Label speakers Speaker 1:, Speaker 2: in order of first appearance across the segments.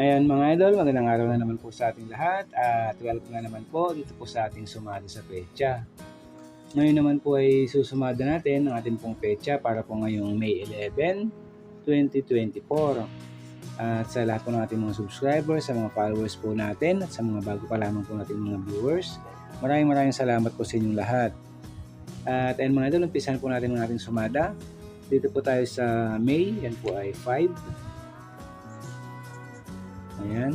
Speaker 1: Ayan mga idol, magandang araw na naman po sa ating lahat at welcome na naman po dito po sa ating sumada sa pecha. Ngayon naman po ay susumada natin ang ating pong pecha para po ngayong May 11, 2024. At sa lahat po ng ating mga subscribers, sa mga followers po natin at sa mga bago pa lamang po nating mga viewers, maraming maraming salamat po sa inyong lahat. At ayun mga idol, umpisan po natin ang ating sumada. Dito po tayo sa May, yan po ay 5. Ayan.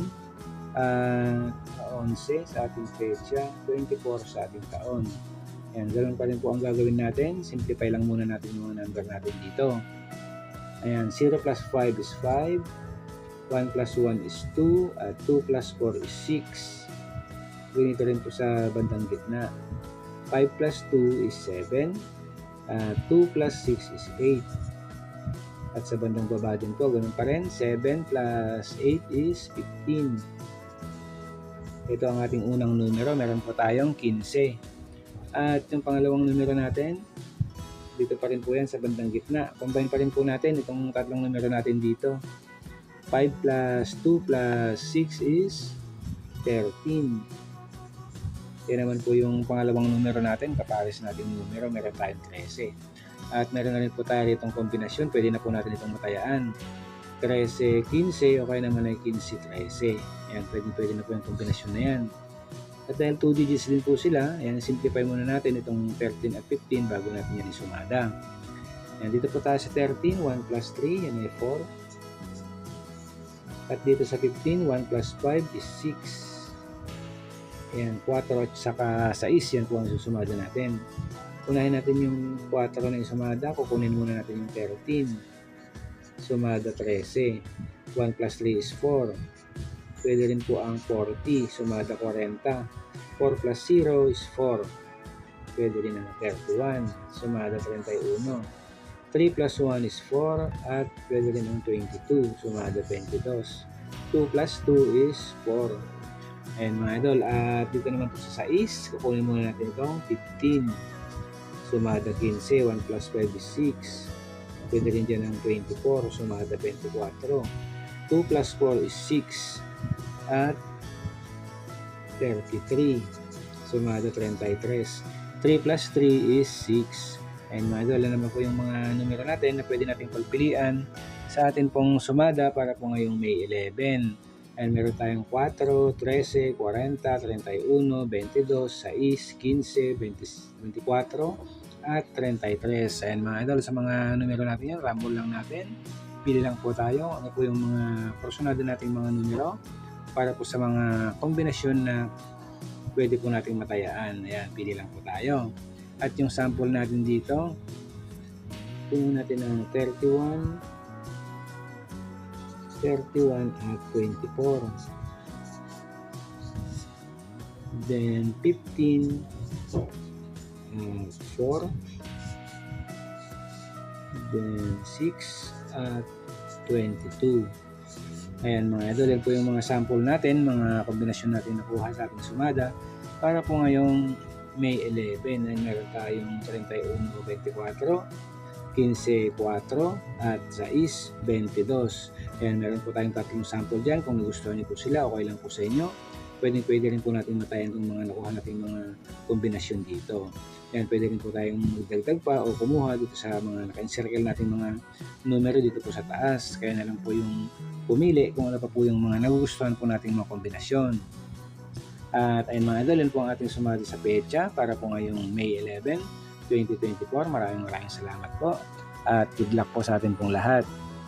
Speaker 1: At 11 sa ating petsa, 24 sa ating taon. Ayan, ganoon pa rin po ang gagawin natin. Simplify lang muna natin yung number natin dito. Ayan, 0 plus 5 is 5. 1 plus 1 is 2. At 2 plus 4 is 6. Ganito rin po sa bandang gitna. 5 plus 2 is 7. At 2 plus 6 is 8. At sa bandang baba din po, ganun pa rin. 7 plus 8 is 15. Ito ang ating unang numero. Meron po tayong 15. At yung pangalawang numero natin, dito pa rin po yan sa bandang gitna. Combine pa rin po natin itong tatlong numero natin dito. 5 plus 2 plus 6 is 13. Yan naman po yung pangalawang numero natin. Kapares natin numero. Meron tayong 13. At meron na rin po tayo itong kombinasyon. Pwede na po natin itong matayaan. 13-15 o kaya naman ay 15-13. Ayan, pwede, pwede na po yung kombinasyon na yan. At dahil 2 digits din po sila, ayan, simplify muna natin itong 13 at 15 bago natin yan isumada. Ayan, dito po tayo sa 13, 1 plus 3, yan ay 4. At dito sa 15, 1 plus 5 is 6. Ayan, 4 at saka 6, yan po ang susumada natin. Unahin natin yung 4 na isumada, kukunin muna natin yung 13. Sumada 13. 1 plus 3 is 4. Pwede rin po ang 40, sumada 40. 4 plus 0 is 4. Pwede rin ang 31, sumada 31. 3 plus 1 is 4 at pwede rin ang 22, sumada 22. 2 plus 2 is 4. Ayan mga idol, at dito naman po sa 6, kukunin muna natin itong 15. Sumada 15, 1 plus 5 is 6. Pwede rin dyan ang 24, sumada 24. 2 plus 4 is 6 at 33. Sumada 33. 3 plus 3 is 6. And mga idol, naman po yung mga numero natin na pwede natin pagpilian sa atin pong sumada para po ngayong May 11. And meron tayong 4, 13, 40, 31, 22, 6, 15, 20, 24, at 33. And mga idol, sa mga numero natin yan, rumble lang natin. Pili lang po tayo. Ano po yung mga personado nating mga numero para po sa mga kombinasyon na pwede po nating matayaan. Ayan, pili lang po tayo. At yung sample natin dito, tingnan natin ang 31, 31 at 24. Then 15, uh, 4, then 6 at 22. Ayan mga idol, yan po yung mga sample natin, mga kombinasyon natin nakuha sa ating sumada para po ngayong May 11 ay meron tayong 31, 24, 15, 4 at 6, 22. Ayan, meron po tayong tatlong sample dyan. Kung nagustuhan niyo po sila, okay lang po sa inyo. Pwede, pwede rin po natin matayan itong mga nakuha nating mga kombinasyon dito. Ayan, pwede rin po tayong magdagdag pa o kumuha dito sa mga naka-encircle natin mga numero dito po sa taas. Kaya na lang po yung pumili kung ano pa po yung mga nagugustuhan po nating mga kombinasyon. At ayun mga idol, yun po ang ating sumali sa pecha para po ngayong May 11, 2024. Maraming maraming salamat po at good luck po sa atin pong lahat.